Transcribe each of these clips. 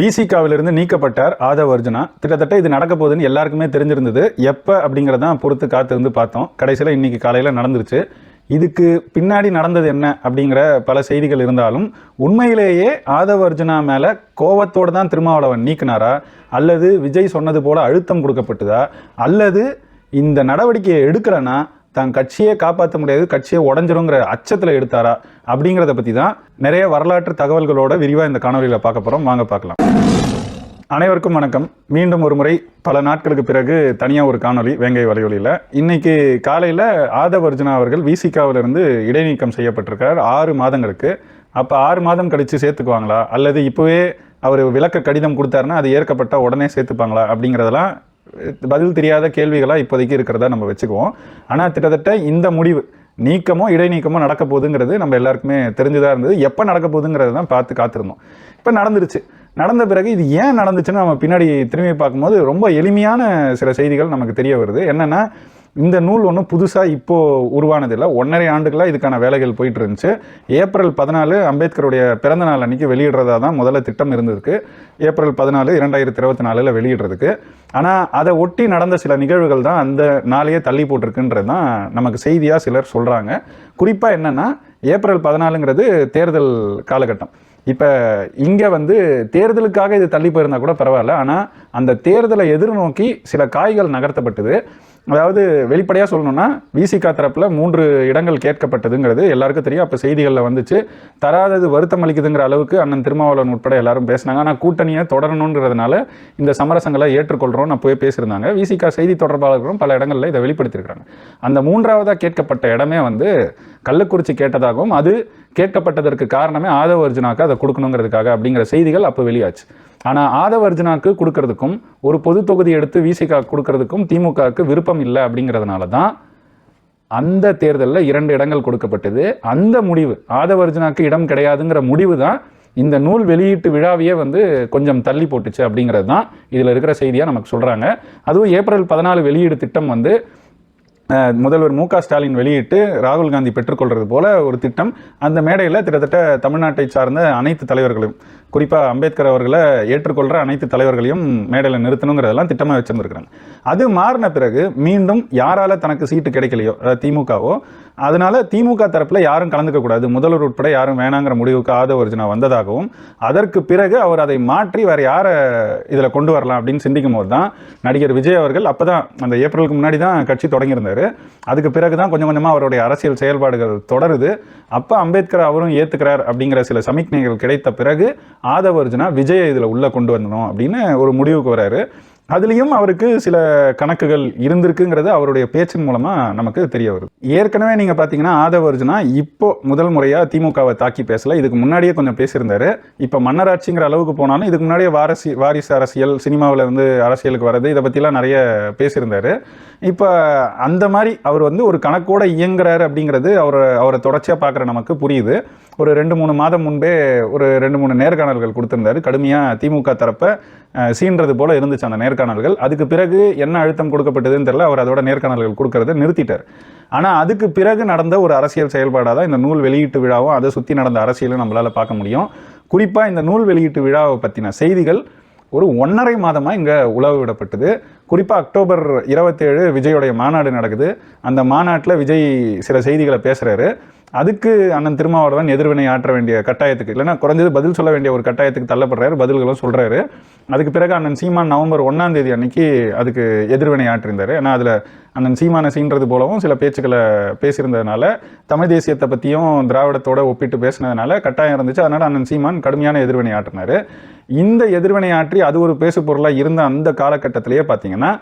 விசிகாவிலிருந்து நீக்கப்பட்டார் ஆதவ் அர்ஜுனா. கிட்டத்தட்ட இது நடக்க போகுதுன்னு எல்லாருக்குமே தெரிஞ்சிருந்தது. எப்போ அப்படிங்கிறதான் பொறுத்து காத்திருந்து பார்த்தோம். கடைசியில் இன்னைக்கு காலையில் நடந்துருச்சு. இதுக்கு பின்னாடி நடந்தது என்ன அப்படிங்கிற பல செய்திகள் இருந்தாலும் உண்மையிலேயே ஆதவ் அர்ஜுனா மேலே கோவத்தோடு தான் திருமாவளவன் நீக்கினாரா? அல்லது விஜய் சொன்னது போல் அழுத்தம் கொடுக்கப்பட்டதா? அல்லது இந்த நடவடிக்கையை எடுக்கலைன்னா தான் கட்சியை காப்பாற்ற முடியாது கட்சியை உடஞ்சிருங்கிற அச்சத்தில் எடுத்தாரா அப்படிங்கிறத பற்றி தான் நிறைய வரலாற்று தகவல்களோட விரிவாக இந்த காணொலியில் பார்க்க போகிறோம் வாங்க பார்க்கலாம். அனைவருக்கும் வணக்கம். மீண்டும் ஒரு முறை பல நாட்களுக்கு பிறகு தனியாக ஒரு காணொளி வேங்கை வலையொலியில். இன்னைக்கு காலையில் ஆதவ் அர்ஜுனா அவர்கள் விசிகாவிலிருந்து இடைநீக்கம் செய்யப்பட்டிருக்கார் ஆறு மாதங்களுக்கு. அப்போ ஆறு மாதம் கழித்து சேர்த்துக்குவாங்களா? அல்லது இப்போவே அவர் விளக்க கடிதம் கொடுத்தாருன்னா அது ஏற்கப்பட்ட உடனே சேர்த்துப்பாங்களா அப்படிங்கிறதெல்லாம் பதில் தெரியாத கேள்விகளாக இப்போதைக்கு இருக்கிறதா நம்ம வச்சுக்குவோம். ஆனால் கிட்டத்தட்ட இந்த முடிவு நீக்கமோ இடைநீக்கமோ நடக்க போகுதுங்கிறது நம்ம எல்லாருக்குமே தெரிஞ்சுதான் இருந்தது. எப்போ நடக்க போகுதுங்கிறத தான் பார்த்து காத்திருந்தோம். இப்போ நடந்துருச்சு. நடந்த பிறகு இது ஏன் நடந்துச்சுன்னு நம்ம பின்னாடி திரும்பி பார்க்கும்போது ரொம்ப எளிமையான சில செய்திகள் நமக்கு தெரிய வருது. என்னென்னா இந்த நூல் ஒன்றும் புதுசாக இப்போது உருவானதில்லை ஒன்றரை ஆண்டுகளாக இதுக்கான வேலைகள் போயிட்டு இருந்துச்சு ஏப்ரல் பதினாலு அம்பேத்கருடைய பிறந்த நாள் அன்றைக்கி வெளியிடுறதா தான் முதல்ல திட்டம் இருந்திருக்கு. ஏப்ரல் பதினாலு இரண்டாயிரத்தி இருபத்தி நாலில் வெளியிடுறதுக்கு. ஆனால் அதை ஒட்டி நடந்த சில நிகழ்வுகள் தான் அந்த நாளையே தள்ளி போட்டிருக்குன்றது தான் நமக்கு செய்தியாக சிலர் சொல்கிறாங்க குறிப்பாக என்னென்னா ஏப்ரல் பதினாலுங்கிறது தேர்தல் காலகட்டம். இப்போ இங்கே வந்து தேர்தலுக்காக இது தள்ளி போயிருந்தா கூட பரவாயில்ல. ஆனால் அந்த தேர்தலை எதிர்நோக்கி சில காய்கள் நகர்த்தப்பட்டது. அதாவது வெளிப்படையாக சொல்லணும்னா விசிகா தரப்பில் மூன்று இடங்கள் கேட்கப்பட்டதுங்கிறது எல்லாருக்கும் தெரியும். அப்போ செய்திகளில் வந்துச்சு. தராதது வருத்தம் அளிக்குதுங்கிற அளவுக்கு அண்ணன் திருமாவளவன் உட்பட எல்லாரும் பேசினாங்க. ஆனால் கூட்டணியை தொடரணுங்கிறதுனால இந்த சமரசங்களை ஏற்றுக்கொள்கிறோம் நான் போய் பேசியிருந்தாங்க விசிகா செய்தி தொடர்பாளர்களும் பல இடங்களில் இதை வெளிப்படுத்தியிருக்காங்க அந்த மூன்றாவதாக கேட்கப்பட்ட இடமே வந்து கள்ளக்குறிச்சி கேட்டதாகவும் அது கேட்கப்பட்டதற்கு காரணமே ஆதவ அர்ஜுனாக்கு அதை கொடுக்கணுங்கிறதுக்காக அப்படிங்கிற செய்திகள் அப்போ வெளியாச்சு. ஆனால் ஆதவர்ஜனாக்கு கொடுக்கறதுக்கும் ஒரு பொது தொகுதி எடுத்து விசிகா கொடுக்கறதுக்கும் திமுகவுக்கு விருப்பம் இல்லை அப்படிங்கிறதுனால தான் அந்த தேர்தலில் இரண்டு இடங்கள் கொடுக்கப்பட்டது. அந்த முடிவு ஆதவர்ஜனாக்கு இடம் கிடையாதுங்கிற முடிவு தான் இந்த நூல் வெளியீட்டு விழாவையே வந்து கொஞ்சம் தள்ளி போட்டுச்சு அப்படிங்கிறது தான் இதில் இருக்கிற செய்தியாக நமக்கு சொல்கிறாங்க அதுவும் ஏப்ரல் பதினாலு வெளியீடு திட்டம் வந்து முதல்வர் மு ஸ்டாலின் வெளியிட்டு ராகுல் காந்தி பெற்றுக்கொள்வது போல ஒரு திட்டம். அந்த மேடையில் கிட்டத்தட்ட தமிழ்நாட்டை சார்ந்த அனைத்து தலைவர்களும் குறிப்பாக அம்பேத்கர் அவர்களை ஏற்றுக்கொள்கிற அனைத்து தலைவர்களையும் மேடையில் நிறுத்தணுங்கிறதெல்லாம் திட்டமாக வச்சுருந்துருக்குறாங்க. அது மாறின பிறகு மீண்டும் யாரால் தனக்கு சீட்டு கிடைக்கலையோ திமுகவோ அதனால் திமுக தரப்பில் யாரும் கலந்துக்க கூடாது. முதல்வர் உட்பட யாரும் வேணாங்கிற முடிவுக்கு ஆதவ ஒரிஜினா வந்ததாகவும் அதற்கு பிறகு அவர் அதை மாற்றி வேறு யாரை இதில் கொண்டு வரலாம் அப்படின்னு சிந்திக்கும் போது தான் நடிகர் விஜய் அவர்கள் அப்போ தான் அந்த ஏப்ரலுக்கு முன்னாடி தான் கட்சி தொடங்கியிருந்தார். அதுக்கு பிறகு தான் கொஞ்சம் கொஞ்சமாக அவருடைய அரசியல் செயல்பாடுகள் தொடருது. அப்போ அம்பேத்கர் அவரும் ஏற்றுக்கிறார் அப்படிங்கிற சில சமிக்ஞைகள் கிடைத்த பிறகு ஆதவர்ஜனா விஜயை இதில் உள்ளே கொண்டு வரணும் அப்படின்னு ஒரு முடிவுக்கு வராரு. அதுலேயும் அவருக்கு சில கணக்குகள் இருந்திருக்குங்கிறது அவருடைய பேச்சின் மூலமாக நமக்கு தெரிய வருது. ஏற்கனவே நீங்கள் பார்த்தீங்கன்னா ஆதவர்ஜுனா இப்போ முதல் முறையாக திமுகவை தாக்கி பேசல. இதுக்கு முன்னாடியே கொஞ்சம் பேசியிருந்தாரு. இப்போ மன்னராட்சிங்கிற அளவுக்கு போனாலும் இதுக்கு முன்னாடியே வாரசி வாரிசு அரசியல் சினிமாவில் வந்து அரசியலுக்கு வர்றது இதை பற்றிலாம் நிறைய பேசியிருந்தாரு. இப்போ அந்த மாதிரி அவர் வந்து ஒரு கணக்கோட இயங்குறாரு அப்படிங்கிறது அவர் அவரை தொடர்ச்சியாக பார்க்குற நமக்கு புரியுது. ஒரு ரெண்டு மூணு மாதம் முன்பே ஒரு ரெண்டு மூணு நேர்காணல்கள் கொடுத்துருந்தாரு. கடுமையாக திமுக தரப்பை சீன்றது போல இருந்துச்சு அந்த நேர்காணல்கள். அதுக்கு பிறகு என்ன அழுத்தம் கொடுக்கப்பட்டதுன்னு தெரியல. அவர் அதோட நேர்காணல்கள் கொடுக்கறத நிறுத்திட்டார். ஆனால் அதுக்கு பிறகு நடந்த ஒரு அரசியல் செயல்பாடாக தான் இந்த நூல் வெளியீட்டு விழாவும் அதை சுற்றி நடந்த அரசியலும் நம்மளால் பார்க்க முடியும். குறிப்பாக இந்த நூல் வெளியீட்டு விழாவை பற்றின செய்திகள் ஒரு ஒன்றரை மாதமாக இங்கே உழவு விடப்பட்டது. குறிப்பாக அக்டோபர் இருபத்தேழு விஜயோடைய மாநாடு நடக்குது. அந்த மாநாட்டில் விஜய் சில செய்திகளை பேசுகிறாரு அதுக்கு அண்ணன் திருமாவளவன் எதிர்வினை ஆற்ற வேண்டிய கட்டாயத்துக்கு இல்லைன்னா குறைஞ்சது பதில் சொல்ல வேண்டிய ஒரு கட்டாயத்துக்கு தள்ளப்படுறாரு பதில்களும் சொல்கிறாரு அதுக்கு பிறகு அண்ணன் சீமான் நவம்பர் ஒன்றாம் தேதி அன்னைக்கு அதுக்கு எதிர்வினை ஆற்றிருந்தார். ஏன்னா அதில் அண்ணன் சீமானை சீன்றது போலவும் சில பேச்சுக்களை பேசியிருந்ததுனால தமிழ் தேசியத்தை பற்றியும் திராவிடத்தோட ஒப்பிட்டு பேசினதுனால கட்டாயம் இருந்துச்சு. அதனால் அண்ணன் சீமான் கடுமையான எதிர்வினை ஆற்றினார். இந்த எதிர்வினை ஆற்றி அது ஒரு பேசு பொருளாக இருந்த அந்த காலகட்டத்திலேயே பார்த்தீங்கன்னா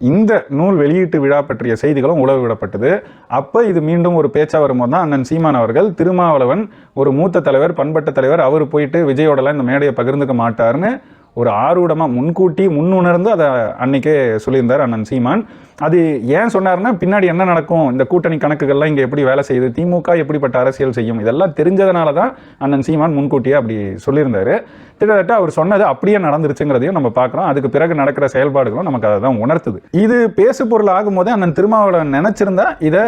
இந்த நூல் வெளியீட்டு விழா பற்றிய செய்திகளும் உளவு விடப்பட்டது. அப்போ இது மீண்டும் ஒரு பேச்சா வரும்போது தான் அண்ணன் சீமான் அவர்கள் திருமாவளவன் ஒரு மூத்த தலைவர் பண்பட்ட தலைவர் அவர் போயிட்டு விஜயோடலாம் இந்த மேடையை பகிர்ந்துக்க மாட்டார்னு ஒரு ஆர்வடமாக முன்கூட்டி முன்னுணர்ந்து அதை அன்னைக்கே சொல்லியிருந்தார் அண்ணன் சீமான். அது ஏன் சொன்னார்னா பின்னாடி என்ன நடக்கும்? இந்த கூட்டணி கணக்குகள்லாம் இங்கே எப்படி வேலை செய்யுது? திமுக எப்படிப்பட்ட அரசியல் செய்யும்? இதெல்லாம் தெரிஞ்சதுனால தான் அண்ணன் சீமான் முன்கூட்டியே அப்படி சொல்லியிருந்தார். கிட்டத்தட்ட அவர் சொன்னது அப்படியே நடந்துருச்சுங்கிறதையும் நம்ம பார்க்குறோம். அதுக்கு பிறகு நடக்கிற செயல்பாடுகளும் நமக்கு அதை தான் உணர்த்துது. இது பேசு பொருள் ஆகும்போதே அண்ணன் திருமாவளவன் நினச்சிருந்தா இதை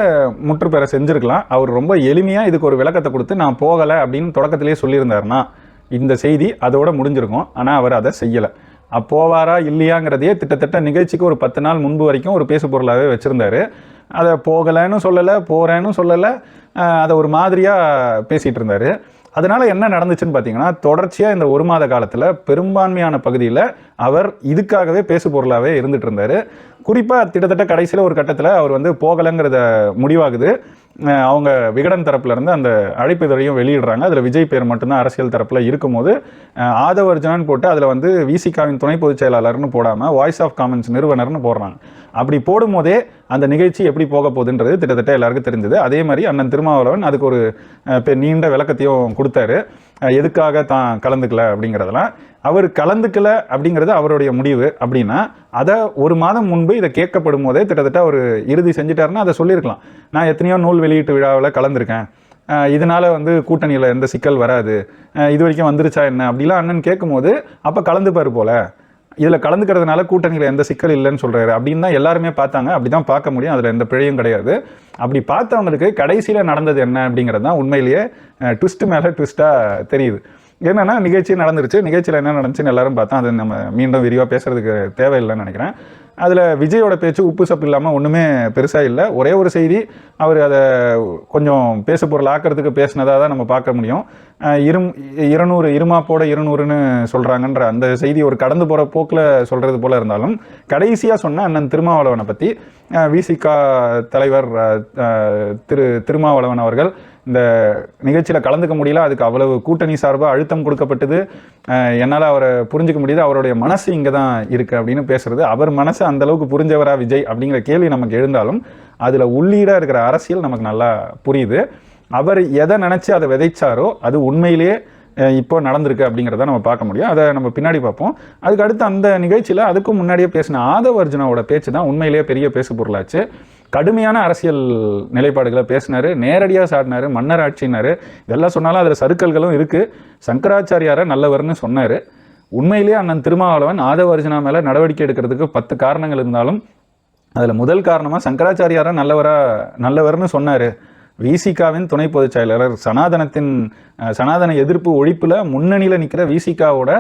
முற்றுப்பெற செஞ்சுருக்கலாம். அவர் ரொம்ப எளிமையாக இதுக்கு ஒரு விளக்கத்தை கொடுத்து நான் போகலை அப்படின்னு தொடக்கத்திலேயே சொல்லியிருந்தாருன்னா இந்த செய்தி அதோட முடிஞ்சிருக்கும். ஆனால் அவர் அதை செய்யலை. போவாரா இல்லையாங்கிறதையே கிட்டத்தட்ட நிகழ்ச்சிக்கு ஒரு பத்து நாள் முன்பு வரைக்கும் ஒரு பேசு பொருளாகவே வச்சுருந்தாரு. அதை போகலைன்னு சொல்லலை போகிறேன்னு சொல்லலை அதை ஒரு மாதிரியாக பேசிகிட்டு இருந்தார். அதனால் என்ன நடந்துச்சுன்னு பார்த்தீங்கன்னா தொடர்ச்சியாக இந்த ஒரு மாத காலத்தில் பெரும்பான்மையான பகுதியில் அவர் இதுக்காகவே பேசு பொருளாகவே இருந்துகிட்டு இருந்தார். குறிப்பாக கிட்டத்தட்ட கடைசியில் ஒரு கட்டத்தில் அவர் வந்து போகலைங்கிறத முடிவாகுது. அவங்க விகடன் தரப்புலேருந்து அந்த அழைப்பிதழையும் வெளியிடுறாங்க. அதில் விஜய் பேர் மட்டும்தான் அரசியல் தரப்பில் இருக்கும்போது அஹ் போட்டு அதில் வந்து விசிகாவின் துணை பொதுச் செயலாளர்னு போடாமல் வாய்ஸ் ஆஃப் காமன்ஸ் நிறுவனர்னு போடுறாங்க. அப்படி போடும்போதே அந்த நிகழ்ச்சி எப்படி போக போகுதுன்றது கிட்டத்தட்ட எல்லாருக்கும் தெரிஞ்சது. அதே மாதிரி அண்ணன் திருமாவளவன் அதுக்கு ஒரு பெ- நீண்ட விளக்கத்தையும் கொடுத்தாரு. எதுக்காக தான் கலந்துக்கல அப்படிங்கிறதெல்லாம் அவர் கலந்துக்கல அப்படிங்கிறது அவருடைய முடிவு அப்படின்னா அதை ஒரு மாதம் முன்பு இதை கேட்கப்படும் போதே கிட்டத்தட்ட அவர் இறுதி செஞ்சுட்டாருன்னா அதை சொல்லியிருக்கலாம். நான் எத்தனையோ நூல் வெளியீட்டு விழாவில் கலந்துருக்கேன். இதனால் இதனால வந்து கூட்டணியில் எந்த சிக்கல் வராது. இது வரைக்கும் வந்துருச்சா என்ன? அப்படிலாம் அண்ணன் கேட்கும்போது அப்போ கலந்துப்பார் போல. இதில் கலந்துக்கிறதுனால கூட்டணியில் எந்த சிக்கல் இல்லைன்னு சொல்கிறாரு அப்படின்னு தான் எல்லாருமே பார்த்தாங்க. அப்படி தான் பார்க்க முடியும். அதில் எந்த பிழையும் கிடையாது. அப்படி பார்த்தவங்களுக்கு கடைசியில் நடந்தது என்ன அப்படிங்கிறது தான் உண்மையிலேயே ட்விஸ்ட்டு மேலே ட்விஸ்ட்டாக தெரியுது. என்னென்னா நிகழ்ச்சி நடந்துருச்சு. நிகழ்ச்சியில் என்ன நடந்துச்சுன்னு எல்லாரும் பார்த்தா அது நம்ம மீண்டும் விரிவாக பேசுகிறதுக்கு தேவையில்லைன்னு நினைக்கிறேன். அதில் விஜயோட பேச்சு உப்பு சப்பு இல்லாமல் ஒன்றுமே பெருசாக இல்லை. ஒரே ஒரு செய்தி அவர் அதை கொஞ்சம் பேச பொருள் ஆக்கிறதுக்கு பேசினதாக தான் நம்ம பார்க்க முடியும். இரும் இருநூறு இருமாப்போட இருநூறுன்னு சொல்கிறாங்கன்ற அந்த செய்தி ஒரு கடந்து போகிற போக்கில் சொல்கிறது போல இருந்தாலும் கடைசியாக சொன்ன அண்ணன் திருமாவளவனை பற்றி விசிகா தலைவர் திரு திருமாவளவன் அவர்கள் இந்த நிகழ்ச்சியில் கலந்துக்க முடியல. அதுக்கு அவ்வளவு கூட்டணி சார்பாக அழுத்தம் கொடுக்கப்பட்டது. என்னால் அவரை புரிஞ்சுக்க முடியுது. அவருடைய மனசு இங்கே தான் இருக்குது அப்படின்னு பேசுறது. அவர் மனசு அந்த அளவுக்கு புரிஞ்சவரா விஜய் அப்படிங்கிற கேள்வி நமக்கு எழுந்தாலும் அதில் உள்ளீடாக இருக்கிற அரசியல் நமக்கு நல்லா புரியுது. அவர் எதை நினச்சி அதை விதைச்சாரோ அது உண்மையிலேயே இப்போ நடந்திருக்கு அப்படிங்கிறத நம்ம பார்க்க முடியும். அதை நம்ம பின்னாடி பார்ப்போம். அதுக்கு அடுத்து அந்த நிகழ்ச்சியில் அதுக்கும் முன்னாடியே பேசின ஆதவ அர்ஜுனாவோட பேச்சு தான் உண்மையிலேயே பெரிய பேசு பொருளாச்சு. கடுமையான அரசியல் நிலைப்பாடுகளை பேசினார் நேரடியாக சாடினார் மன்னர் ஆட்சினார் இதெல்லாம் சொன்னாலும் அதில் சறுக்கல்களும் இருக்குது சங்கராச்சாரியாரை நல்லவர்னு சொன்னார். உண்மையிலேயே அண்ணன் திருமாவளவன் ஆதவ மேலே நடவடிக்கை எடுக்கிறதுக்கு பத்து காரணங்கள் இருந்தாலும் அதில் முதல் காரணமாக சங்கராச்சாரியாரா நல்லவரா நல்லவர்னு சொன்னார். விசிகாவின் துணை பொதுச் செயலாளர். சனாதனத்தின் சனாதன எதிர்ப்பு ஒழிப்பில் முன்னணியில் நிற்கிற விசிகாவோட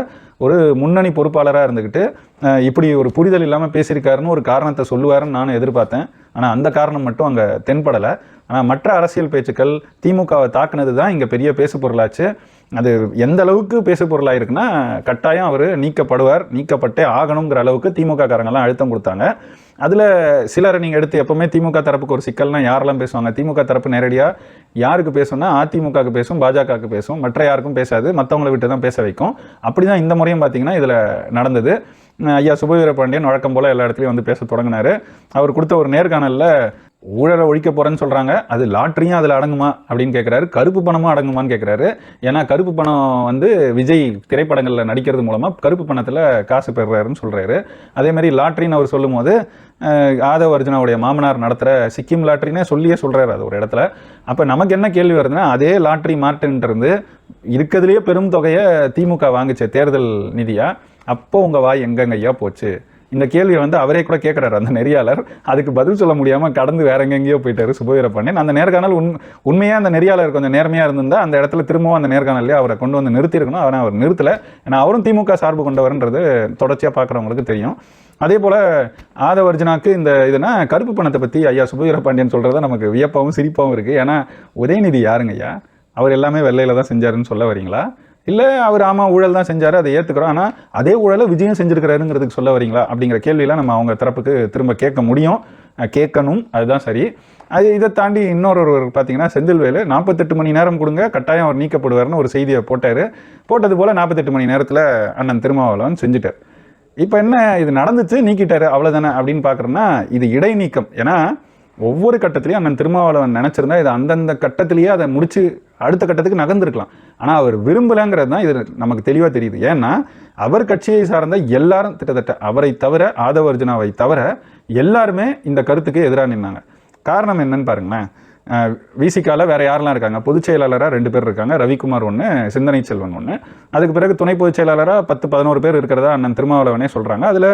ஒரு முன்னணி பொறுப்பாளராக இருந்துக்கிட்டு இப்படி ஒரு புரிதல் இல்லாமல் பேசியிருக்காருன்னு ஒரு காரணத்தை சொல்லுவாருன்னு நான் எதிர்பார்த்தேன். ஆனால் அந்த காரணம் மட்டும் அங்கே தென்படலை. ஆனால் மற்ற அரசியல் பேச்சுக்கள் திமுகவை தாக்குனது தான் இங்கே பெரிய பேசு பொருளாச்சு. அது எந்த அளவுக்கு பேசு பொருளாக இருக்குன்னா கட்டாயம் அவர் நீக்கப்படுவார் நீக்கப்பட்டே ஆகணுங்கிற அளவுக்கு திமுக காரங்கெல்லாம் அழுத்தம் கொடுத்தாங்க. அதில் சிலரை நீங்கள் எடுத்து எப்போவுமே திமுக தரப்புக்கு ஒரு சிக்கல்னா யாரெல்லாம் பேசுவாங்க? திமுக தரப்பு நேரடியாக யாருக்கு பேசும்னா அதிமுகவுக்கு பேசும் பாஜகவுக்கு பேசும் மற்ற யாருக்கும் பேசாது மற்றவங்களை விட்டு தான் பேச வைக்கும். அப்படி தான் இந்த முறையும் பார்த்தீங்கன்னா இதில் நடந்தது. ஐயா சுபவீர பாண்டியன் வழக்கம் போல் எல்லா இடத்துலையும் வந்து பேச தொடங்கினாரு. அவர் கொடுத்த ஒரு நேர்காணலில் ஊழலை ஒழிக்க போகிறேன்னு சொல்கிறாங்க அது லாட்ரியும் அதில் அடங்குமா அப்படின்னு கேட்குறாரு கருப்பு பணமும் அடங்குமான்னு கேட்குறாரு ஏன்னா கருப்பு பணம் வந்து விஜய் திரைப்படங்களில் நடிக்கிறது மூலமாக கருப்பு பணத்தில் காசு பெறுறாருன்னு சொல்கிறாரு அதேமாதிரி லாட்ரின்னு அவர் சொல்லும்போது அஹ், ஆதவ அர்ஜுனாவுடைய மாமனார் நடத்துகிற சிக்கிம் லாட்ரினே சொல்லியே சொல்கிறாரு அது ஒரு இடத்துல. அப்போ நமக்கு என்ன கேள்வி வருதுன்னா அதே லாட்ரி மார்ட்டின்ட்டு இருந்து இருக்கிறதுலேயே பெரும் தொகையை திமுக வாங்குச்சு தேர்தல் நிதியாக அப்போ உங்கள் வாய் எங்கெங்கய்யா போச்சு? இந்த கேள்வியை வந்து அவரே கூட கேட்குறாரு அந்த நெறியாளர். அதுக்கு பதில் சொல்ல முடியாமல் கடந்து வேற எங்கெங்கேயோ போயிட்டாரு சுபவீர பாண்டியன். அந்த நேர்காணல் உண் உண்மையாக அந்த நெறியாளர் கொஞ்சம் நேர்மையாக இருந்திருந்தால் அந்த இடத்துல திரும்பவும் அந்த நேர்காணல்லையே அவரை கொண்டு வந்து நிறுத்தியிருக்கணும். அவரை அவர் நிறுத்தலை. ஏன்னா அவரும் திமுக சார்பு கொண்டவர்ன்றது தொடர்ச்சியாக பார்க்குறவங்களுக்கு தெரியும். அதே போல் ஆதவர்ஜனாக்கு இந்த இதுனா கருப்பு பணத்தை பற்றி ஐயா சுபவீர பாண்டியன் சொல்றத நமக்கு வியப்பாகவும் சிரிப்பாகவும் இருக்குது ஏன்னா உதயநிதி யாருங்க ஐயா அவர் எல்லாமே வெள்ளையில் தான் செஞ்சாருன்னு சொல்ல வரீங்களா? இல்லை அவர் ஆமாம் ஊழல் தான் செஞ்சார் அதை ஏற்றுக்கிறோம் ஆனால் அதே ஊழலை விஜயம் செஞ்சுருக்கிறாருங்கிறதுக்கு சொல்ல வரீங்களா? அப்படிங்கிற கேள்வியெலாம் நம்ம அவங்க தரப்புக்கு திரும்ப கேட்க முடியும். கேட்கணும். அதுதான் சரி. அது இதை தாண்டி இன்னொரு ஒரு பார்த்தீங்கன்னா செந்தில்வேலு நாற்பத்தெட்டு மணி நேரம் கொடுங்க கட்டாயம் அவர் நீக்கப்படுவார்னு ஒரு செய்தியை போட்டார். போட்டது போல் நாற்பத்தெட்டு மணி நேரத்தில் அண்ணன் திருமாவளவன் செஞ்சுட்டார். இப்போ என்ன இது நடந்துச்சு நீக்கிட்டாரு அவ்வளோதானே அப்படின்னு பார்க்குறோன்னா இது இடைநீக்கம். ஏன்னா ஒவ்வொரு கட்டத்திலையும் அண்ணன் திருமாவளவன் நினச்சிருந்தா இது அந்தந்த கட்டத்திலேயே அதை முடித்து அடுத்த கட்டத்துக்கு நகர்ந்துருக்கலாம். ஆனால் அவர் விரும்பலைங்கிறது தான் இது நமக்கு தெளிவாக தெரியுது. ஏன்னா அவர் கட்சியை சார்ந்த எல்லாரும் கிட்டத்தட்ட அவரை தவிர ஆதவ அர்ஜுனாவை தவிர எல்லாருமே இந்த கருத்துக்கு எதிராக நின்னாங்க. காரணம் என்னன்னு பாருங்களேன். விசிகால வேறு யாரெல்லாம் இருக்காங்க? பொதுச் செயலாளராக ரெண்டு பேர் இருக்காங்க. ரவிக்குமார் ஒன்று சிந்தனை செல்வன் ஒன்று அதுக்கு பிறகு துணை பொதுச் செயலாளராக பத்து பதினோரு பேர் இருக்கிறதா அண்ணன் திருமாவளவனே சொல்கிறாங்க அதில்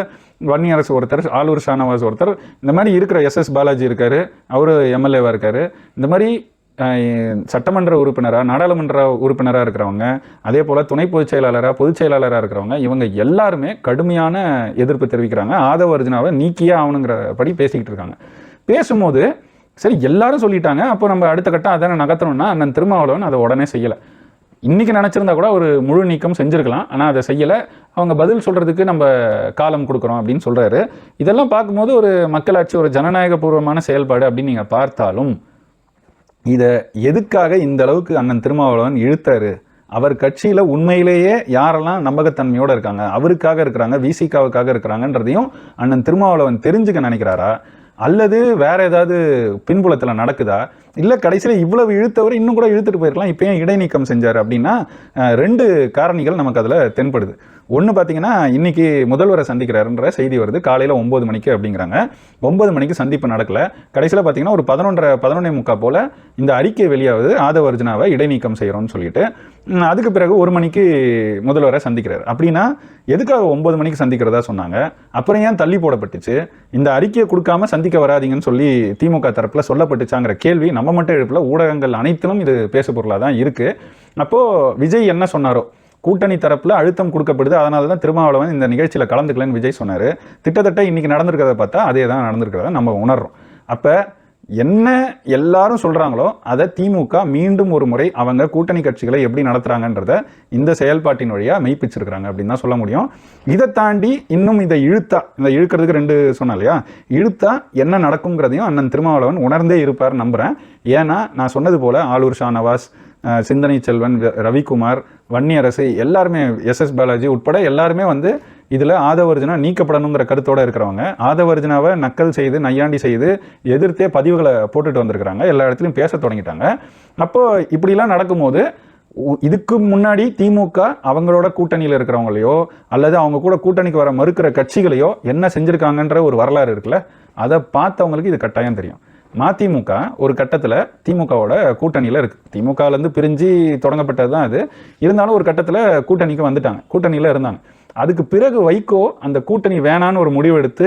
வன்னியரசு ஒருத்தர் ஆலூர் ஷானவாஸ் ஒருத்தர். இந்த மாதிரி இருக்கிற எஸ் எஸ் பாலாஜி இருக்கார். அவரு எம்எல்ஏவாக இருக்கார். இந்த மாதிரி சட்டமன்ற உறுப்பினராக நாடாளுமன்ற உறுப்பினராக இருக்கிறவங்க அதே போல் துணை பொதுச் செயலாளராக பொதுச் செயலாளராக இருக்கிறவங்க இவங்க எல்லாருமே கடுமையான எதிர்ப்பு தெரிவிக்கிறாங்க. ஆதவ அர்ஜுனாவை நீக்கியே ஆகணுங்கிறபடி பேசிக்கிட்டு இருக்காங்க. பேசும்போது சரி எல்லாரும் சொல்லிட்டாங்க. அப்போ நம்ம அடுத்த கட்டம் அதை நகர்த்தணும்னா அண்ணன் திருமாவளவன் அதை உடனே செய்யலை. இன்றைக்கி நினச்சிருந்தா கூட ஒரு முழு நீக்கம் செஞ்சுருக்கலாம். ஆனால் அதை செய்யலை. அவங்க பதில் சொல்கிறதுக்கு நம்ம காலம் கொடுக்குறோம் அப்படின்னு சொல்கிறாரு இதெல்லாம் பார்க்கும்போது ஒரு மக்களாட்சி ஒரு ஜனநாயகபூர்வமான செயல்பாடு அப்படின்னு நீங்கள் பார்த்தாலும் இதை எதுக்காக இந்த அளவுக்கு அண்ணன் திருமாவளவன் இழுத்தாரு? அவர் கட்சியில் உண்மையிலேயே யாரெல்லாம் நம்பகத்தன்மையோடு இருக்காங்க? அவருக்காக இருக்கிறாங்க விசிகாவுக்காக இருக்கிறாங்கன்றதையும் அண்ணன் திருமாவளவன் தெரிஞ்சுக்க நினைக்கிறாரா? அல்லது வேற ஏதாவது பின்புலத்தில் நடக்குதா? இல்லை கடைசியில் இவ்வளவு இழுத்தவர் இன்னும் கூட இழுத்துட்டு போயிருக்கலாம். இப்போ ஏன் இடைநீக்கம் செஞ்சார் அப்படின்னா ரெண்டு காரணிகள் நமக்கு அதில் தென்படுது. ஒன்று பார்த்தீங்கன்னா இன்றைக்கி முதல்வரை சந்திக்கிறாருன்ற செய்தி வருது. காலையில் ஒம்பது மணிக்கு அப்படிங்கிறாங்க. ஒம்பது மணிக்கு சந்திப்பு நடக்கல. கடைசியில் பார்த்தீங்கன்னா ஒரு பதினொன்றரை பதினொன்னே முக்கா போல் இந்த அறிக்கை வெளியாவது ஆதவர்ஜனாவை இடைநீக்கம் செய்கிறோம்னு சொல்லிட்டு. அதுக்கு பிறகு ஒரு மணிக்கு முதல்வரை சந்திக்கிறார். அப்படின்னா எதுக்காக ஒம்பது மணிக்கு சந்திக்கிறதா சொன்னாங்க? அப்புறம் ஏன் தள்ளி போடப்பட்டுச்சு? இந்த அறிக்கையை கொடுக்காம சந்திக்க வராதீங்கன்னு சொல்லி திமுக தரப்பில் சொல்லப்பட்டுச்சாங்கிற கேள்வி நம்ம மட்டும் எழுப்பில் ஊடகங்கள் அனைத்திலும் இது பேசு பொருளாக தான் இருக்குது அப்போது விஜய் என்ன சொன்னாரோ? கூட்டணி தரப்பில் அழுத்தம் கொடுக்கப்படுது. அதனால தான் திருமாவளவன் இந்த நிகழ்ச்சியில் கலந்துக்கலன்னு விஜய் சொன்னார். கிட்டத்தட்ட இன்னைக்கு நடந்திருக்கிறத பார்த்தா அதே தான் நடந்திருக்கிறத நம்ம உணர்றோம். அப்போ என்ன எல்லாரும் சொல்கிறாங்களோ அதை திமுக மீண்டும் ஒரு முறை அவங்க கூட்டணி கட்சிகளை எப்படி நடத்துகிறாங்கன்றத இந்த செயல்பாட்டின் வழியாக மெய்ப்பிச்சிருக்கிறாங்க அப்படின்னு தான் சொல்ல முடியும். இதை தாண்டி இன்னும் இதை இழுத்தா இந்த இழுக்கிறதுக்கு ரெண்டு சொன்னேன் இல்லையா? இழுத்தா என்ன நடக்குங்கிறதையும் அண்ணன் திருமாவளவன் உணர்ந்தே இருப்பார் நம்புகிறேன் ஏன்னா நான் சொன்னது போல் ஆளூர் ஷானவாஸ் நவாஸ் சிந்தனை செல்வன் ரவிக்குமார் வன்னியரசு எல்லாருமே எஸ்எஸ் பாலாஜி உட்பட எல்லாருமே வந்து இதில் ஆதவர்ஜனா நீக்கப்படணுங்கிற கருத்தோடு இருக்கிறவங்க. ஆதவர்ஜனாவை நக்கல் செய்து நையாண்டி செய்து எதிர்த்தே பதிவுகளை போட்டுட்டு வந்திருக்கிறாங்க. எல்லா இடத்துலையும் பேச தொடங்கிட்டாங்க. அப்போ இப்படிலாம் நடக்கும்போது உ- இதுக்கு முன்னாடி திமுக அவங்களோட கூட்டணியில் இருக்கிறவங்களையோ அல்லது அவங்க கூட கூட்டணிக்கு வர மறுக்கிற கட்சிகளையோ என்ன செஞ்சுருக்காங்கன்ற ஒரு வரலாறு இருக்குல்ல? அதை பார்த்தவங்களுக்கு இது கட்டாயம் தெரியும். மதிமுக ஒரு கட்டத்தில் திமுகவோட கூட்டணியில் இருக்குது திமுகலேருந்து பிரிஞ்சு தொடங்கப்பட்டது தான் அது. இருந்தாலும் ஒரு கட்டத்தில் கூட்டணிக்கு வந்துட்டாங்க. கூட்டணியில் இருந்தாங்க. அதுக்கு பிறகு வைகோ அந்த கூட்டணி வேணான்னு ஒரு முடிவு எடுத்து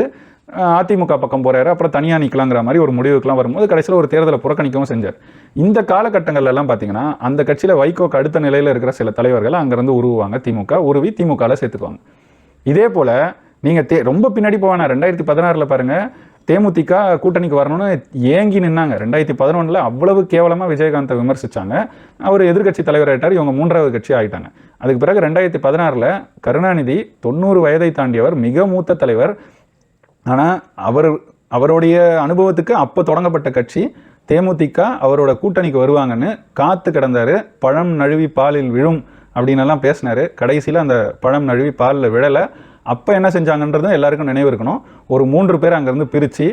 அதிமுக பக்கம் போகிறாரு அப்புறம் தனியாக நிற்கலாங்கிற மாதிரி ஒரு முடிவுக்கெலாம் வரும்போது கடைசியில் ஒரு தேர்தலை புறக்கணிக்கவும் செஞ்சார். இந்த காலகட்டங்கள்ல எல்லாம் பார்த்தீங்கன்னா அந்த கட்சியில் வைகோக்கு அடுத்த நிலையில் இருக்கிற சில தலைவர்கள் அங்கேருந்து உருவுவாங்க திமுக. உருவி திமுகவில் சேர்த்துக்குவாங்க. இதே போல் நீங்கள் தே ரொம்ப பின்னாடி போவானா ரெண்டாயிரத்தி பதினாறில் பாருங்கள் தேமுதிக கூட்டணிக்கு வரணும்னு ஏங்கி நின்னாங்க. ரெண்டாயிரத்தி பதினொன்றில் அவ்வளவு கேவலமாக விஜயகாந்தை விமர்சித்தாங்க அவர் எதிர்க்கட்சி தலைவர் ஆகிட்டார் இவங்க மூன்றாவது கட்சி ஆகிட்டாங்க அதுக்கு பிறகு ரெண்டாயிரத்தி பதினாறில் கருணாநிதி தொண்ணூறு வயதை தாண்டியவர் மிக மூத்த தலைவர். ஆனால் அவர் அவருடைய அனுபவத்துக்கு அப்போ தொடங்கப்பட்ட கட்சி தேமுதிக அவரோட கூட்டணிக்கு வருவாங்கன்னு காத்து கிடந்தார். பழம் நழுவி பாலில் விழும் அப்படின்னு எல்லாம் பேசினார். கடைசியில் அந்த பழம் நழுவி பாலில் விழலை. அப்போ என்ன செஞ்சாங்கன்றது எல்லாருக்கும் நினைவு இருக்கணும். ஒரு மூன்று பேர் அங்கேருந்து பிரித்து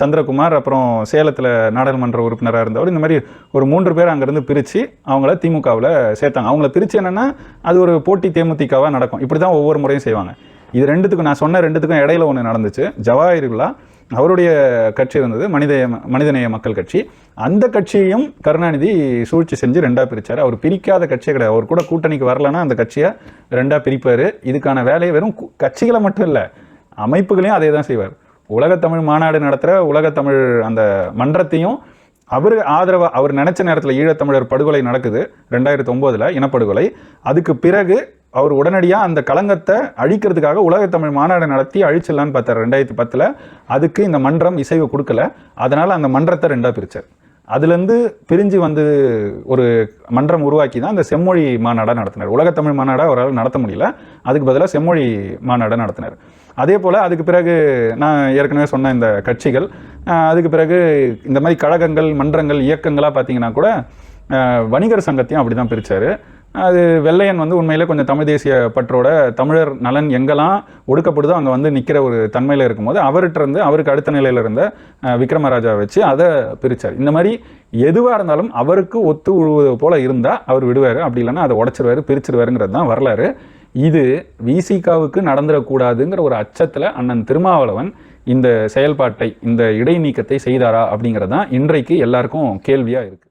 சந்திரகுமார் அப்புறம் சேலத்தில் நாடாளுமன்ற உறுப்பினராக இருந்தவர் இந்த மாதிரி ஒரு மூன்று பேர் அங்கேருந்து பிரித்து அவங்கள திமுகவில் சேர்த்தாங்க. அவங்கள பிரித்து என்னென்னா அது ஒரு போட்டி தேமுதிகவாக நடக்கும். இப்படி தான் ஒவ்வொரு முறையும் செய்வாங்க. இது ரெண்டுத்துக்கும் நான் சொன்ன ரெண்டுத்துக்கும் இடையில ஒன்று நடந்துச்சு. ஜவாஹிருல்லா அவருடைய கட்சி இருந்தது மனித மனிதநேய மக்கள் கட்சி. அந்த கட்சியையும் கருணாநிதி சூழ்ச்சி செஞ்சு ரெண்டாக பிரிச்சார். அவர் பிரிக்காத கட்சியே கிடையாது. அவர் கூட கூட்டணிக்கு வரலன்னா அந்த கட்சியை ரெண்டாக பிரிப்பார். இதுக்கான வேலையை வெறும் கு- கட்சிகளை மட்டும் இல்லை அமைப்புகளையும் அதே தான் செய்வார். உலகத்தமிழ் மாநாடு நடத்துகிற உலகத்தமிழ் அந்த மன்றத்தையும் அவர் ஆதரவாக அவர் நினச்ச நேரத்தில் ஈழத்தமிழர் படுகொலை நடக்குது ரெண்டாயிரத்தி ஒம்போதில் இனப்படுகொலை. அதுக்கு பிறகு அவர் உடனடியாக அந்த களங்கத்தை அழிக்கிறதுக்காக உலகத்தமிழ் மாநாடு நடத்தி அழிச்சிடலான்னு பார்த்தார் ரெண்டாயிரத்தி பத்தில். அதுக்கு இந்த மன்றம் இசைவு கொடுக்கல. அதனால் அந்த மன்றத்தை ரெண்டாக பிரித்தார் அதுலேருந்து பிரிஞ்சு வந்து ஒரு மன்றம் உருவாக்கி தான் அந்த செம்மொழி மாநாடாக நடத்தினார். உலகத்தமிழ் மாநாடாக அவரால் நடத்த முடியல. அதுக்கு பதிலாக செம்மொழி மாநாடாக நடத்தினார். அதே போல் அதுக்கு பிறகு நான் ஏற்கனவே சொன்ன இந்த கட்சிகள் அதுக்கு பிறகு இந்த மாதிரி கழகங்கள் மன்றங்கள் இயக்கங்களாக பார்த்தீங்கன்னா கூட வணிகர் சங்கத்தையும் அப்படி தான் பிரித்தார் அது வெள்ளையன் வந்து உண்மையிலே கொஞ்சம் தமிழ் தேசிய பற்றோட தமிழர் நலன் எங்கெல்லாம் ஒடுக்கப்படுதோ அங்கே வந்து நிற்கிற ஒரு தன்மையில் இருக்கும்போது அவர்கிட்ட இருந்து அவருக்கு அடுத்த நிலையில் இருந்த விக்ரமராஜாவை விக்ரமராஜா வச்சு அதை பிரித்தார் இந்த மாதிரி எதுவாக இருந்தாலும் அவருக்கு ஒத்து உழுவது போல் இருந்தால் அவர் விடுவார். அப்படி இல்லைன்னா அதை உடச்சிருவாரு பிரிச்சிருவாருங்கிறது தான் வரலாறு. இது விசிகாவுக்கு நடந்துடக்கூடாதுங்கிற ஒரு அச்சத்தில் அண்ணன் திருமாவளவன் இந்த செயல்பாட்டை இந்த இடைநீக்கத்தை செய்தாரா அப்படிங்கிறது தான் இன்றைக்கு எல்லாருக்கும் கேள்வியாக இருக்குது